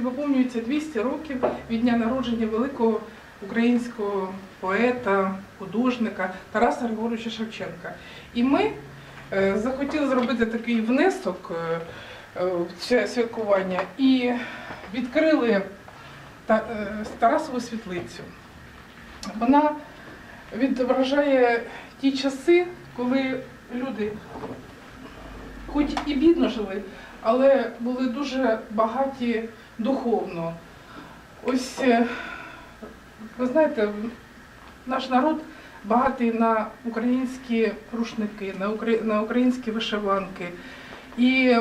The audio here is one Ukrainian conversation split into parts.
виповнюється 200 років від дня народження великого українського поета, художника Тараса Григоровича Шевченка. І ми е, захотіли зробити такий внесок е, е, в це святкування і відкрили Тарасову світлицю. Вона відображає ті часи, коли люди хоч і бідно жили, але були дуже багаті духовно. Ось, е, ви знаєте, наш народ багатий на українські рушники, на, українські вишиванки. І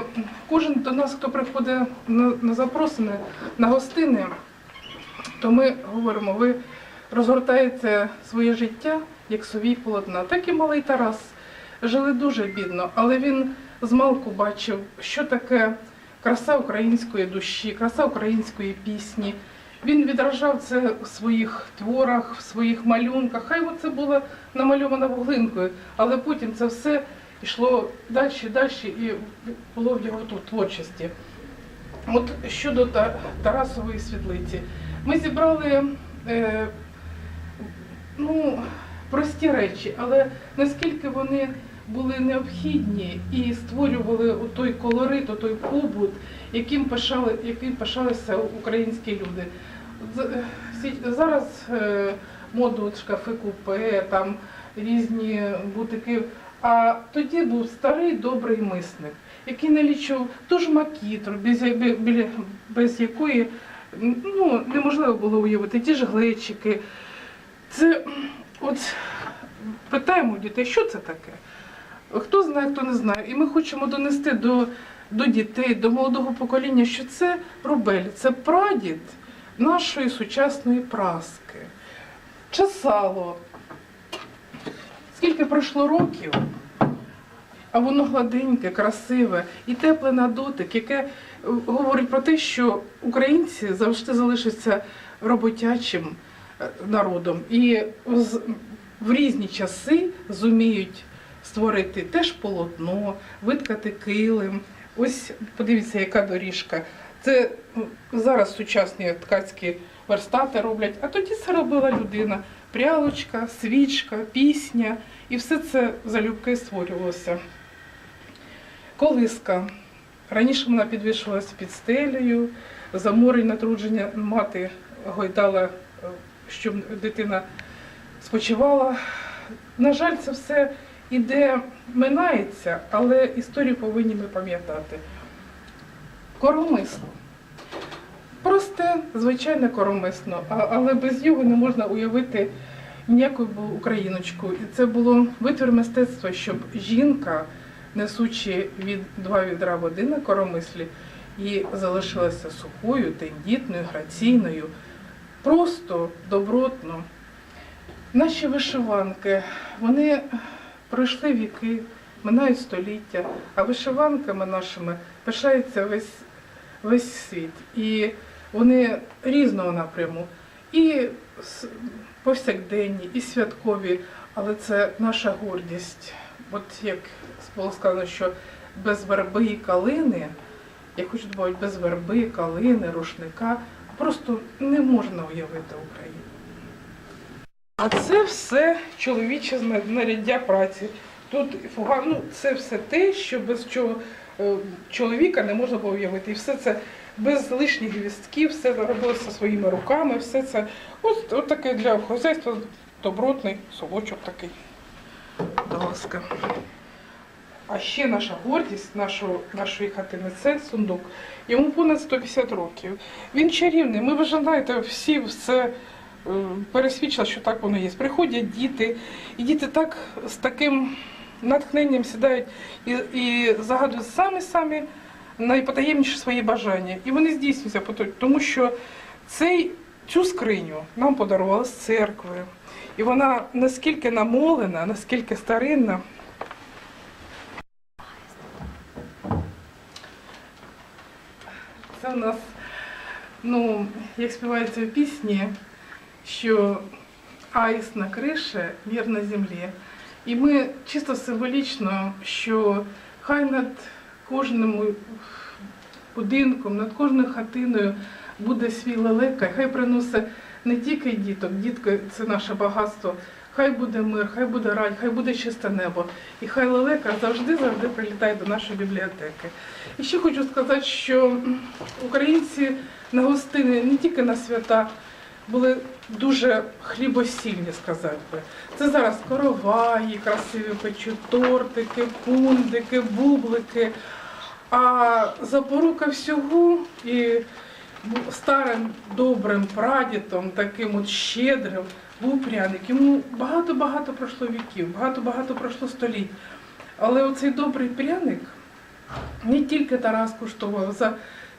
кожен до нас, хто приходить на, запросини, на гостини, то ми говоримо, ви розгортаєте своє життя як совій полотна. Так і малий Тарас жили дуже бідно, але він змалку бачив, що таке краса української душі, краса української пісні. Він відражав це у своїх творах, в своїх малюнках. Хай це було намальовано вуглинкою, але потім це все йшло далі, далі і було в його творчості. От щодо Тарасової світлиці, ми зібрали е, ну, прості речі, але наскільки вони були необхідні і створювали той колорит, той побут, яким пишали, яким пишалися українські люди. Е, Зараз е, моду шкафи купе, там різні бутики. А тоді був старий добрий мисник, який налічував ту ж макітру, без, біля- без якої ну, неможливо було уявити, ті ж глечики. Це от питаємо дітей, що це таке? Хто знає, хто не знає. І ми хочемо донести до, до дітей, до молодого покоління, що це рубель, це прадід нашої сучасної праски. Чесало. Скільки пройшло років, а воно гладеньке, красиве і тепле на дотик, яке е, говорить про те, що українці завжди залишаться роботячим е, народом і в різні часи зуміють створити теж полотно, виткати килим. Ось подивіться, яка доріжка. Це ну, зараз сучасні ткацькі верстати роблять, а тоді це робила людина. Прялочка, свічка, пісня, і все це залюбки створювалося. Колиска. Раніше вона підвішувалася під стелею, заморень натрудження мати гойдала, е, щоб дитина спочивала. На жаль, це все іде, минається, але історію повинні ми пам'ятати. Коромисло. Просте, звичайне коромисно, а- але без його не можна уявити ніяку україночку. І це було витвір мистецтва, щоб жінка, несучи від два відра води на коромислі, і залишилася сухою, тендітною, граційною, просто добротно. Наші вишиванки, вони пройшли віки, минають століття, а вишиванками нашими пишається весь, весь світ. І вони різного напряму. І повсякденні, і святкові, але це наша гордість. От як було сказано, що без верби і калини, я хочу добавити, без верби, калини, рушника, просто не можна уявити Україну. А це все чоловіче знаряддя праці. Тут фуга, ну це все те, що без чого е, чоловіка не можна було уявити. І все це без лишніх гвістків, все робилося своїми руками, все це от, от таке для хазяйства добротний совочок такий. Будь ласка. А ще наша гордість нашого, нашої хатини це сундук. Йому понад 150 років. Він чарівний. Ми ви знаєте, всі все е, пересвідчили, що так воно є. Приходять діти, і діти так з таким натхненням сідають і, і загадують самі-самі найпотаємніші свої бажання. І вони здійснюються, тому що цей, цю скриню нам подарували з церкви. І вона наскільки намолена, наскільки старинна. Це у нас, ну, як співається в пісні, що аїст на криші, вір на землі. І ми чисто символічно, що хай над кожним будинком, над кожною хатиною буде свій лелека, хай приносить не тільки діток, дітки це наше багатство. Хай буде мир, хай буде рай, хай буде чисте небо. І хай лелека завжди завжди прилітає до нашої бібліотеки. І ще хочу сказати, що українці на гостини не тільки на свята були дуже хлібосільні, сказати би. Це зараз короваї, красиві печуть, тортики, пундики, бублики. А запорука всього і старим добрим прадідом, таким от щедрим, був пряник. Йому багато-багато пройшло віків, багато-багато пройшло століть. Але оцей добрий пряник не тільки Тарас куштував,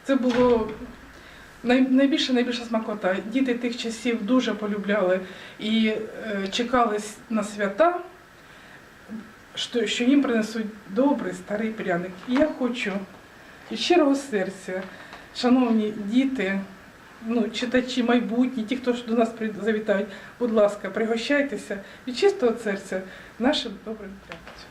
це було най- найбільша смакота. Діти тих часів дуже полюбляли і е, чекали на свята, що, їм принесуть добрий старий пряник. І я хочу від щирого серця, шановні діти, ну, читачі майбутні, ті, хто до нас завітають, будь ласка, пригощайтеся від чистого серця нашим добрим пряником.